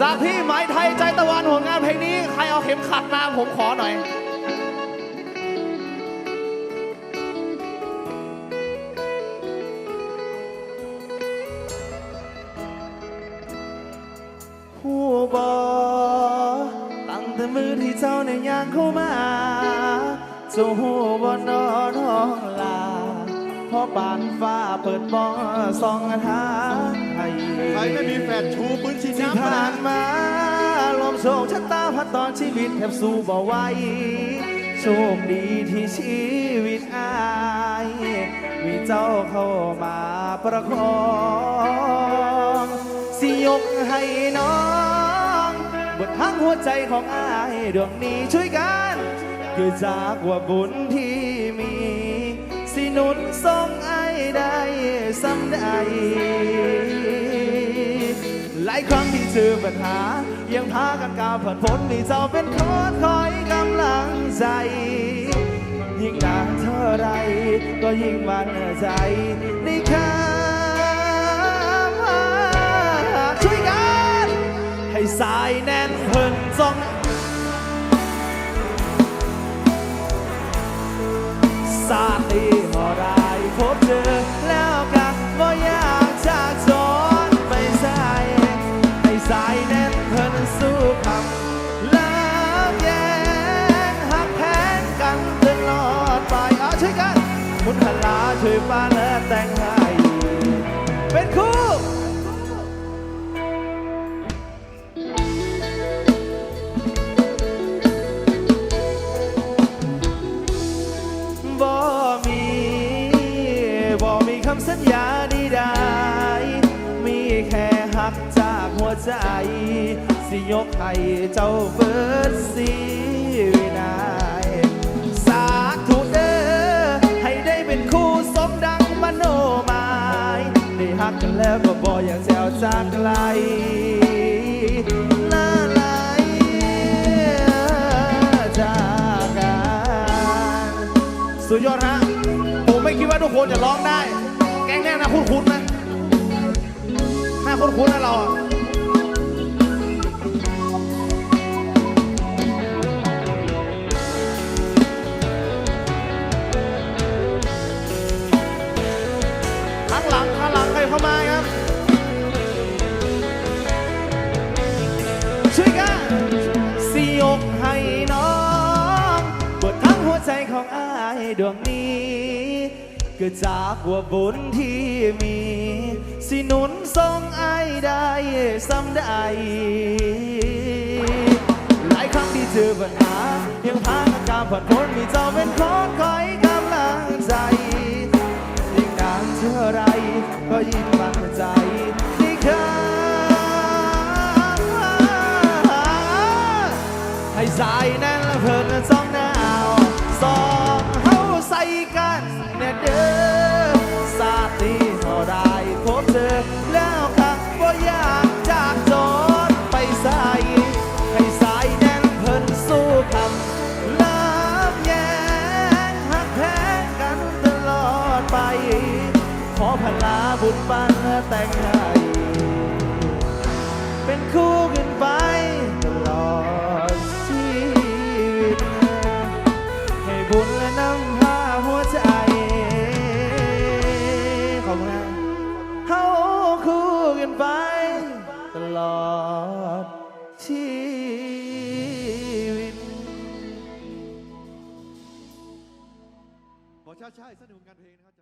จากพี่ไหมไทยใจตะวันหัวงานเพลงนี้ ใครเอาเข็มขัดมาผมขอหน่อย ผู้บอตั้งแต่มือที่เจ้าในยางเข้ามาเจ้าหูบอนอนห้องลาพอปานฟ้าเปิดบอสองทาง ใครไม่มีแฟนชูปืนฉีดที่น้ำผ่านมาลมโชคชะตาพัดตอนชีวิตแทบสู้บ่ไหวโชคดีที่ชีวิตอายมีเจ้าเข้ามาประคองสิยกให้น้องบนทั้งหัวใจของอายดวงนี้ช่วยกันคือจากว่าบุญที่มี สินุนส่งไอได้สำได้ายครั้งที่เจอปัญหา ยังพากันก้าวผ่านพ้นมีเจ้าเป็นโค้ชคอยกำลังใจ ยิ่งนานเท่าไร ก็ยิ่งมันใจในคำช่วยกัน ให้สายแน่นเพิ่นจงสาดีหอรายพบเจอ ฟ้าและแต่งให้เป็นคู่บ่มีบ่มีคำสัญญาใดๆมีแค่หักจากหัวใจ สิยกให้เจ้าเบิดสี ได้หักกันแล้วก็บอกอย่าแซวจากไกลลาไหลจากกันสุดยอดฮะผมไม่คิดว่าทุกคนจะร้องได้ แกงแน่นะคุ้นๆนะน่าคุ้นๆนะเรา ของอ้ายดวงนี้เกิดจากว่าบุญที่มี สิหนุนทรงอ้ายได้สำได้หลายครั้งที่เจอปัญหา ยังพากันกาวผ่านพ้นมีเจ้าเป็นคนคอยกำลังใจยิ่งนานเท่าไรก็ยิ่งมั่นใจที่เคยให้สายนะ ขอพลาบุญบันแต่งให้เป็นคู่กันไปตลอดชีวิต ให้บุญและนำพาหัวใจขอบคุณนะเฮาคู่กันไปตลอดชีวิตบอกช้าๆอีกสักหนึ่งงานเพลงนะครับ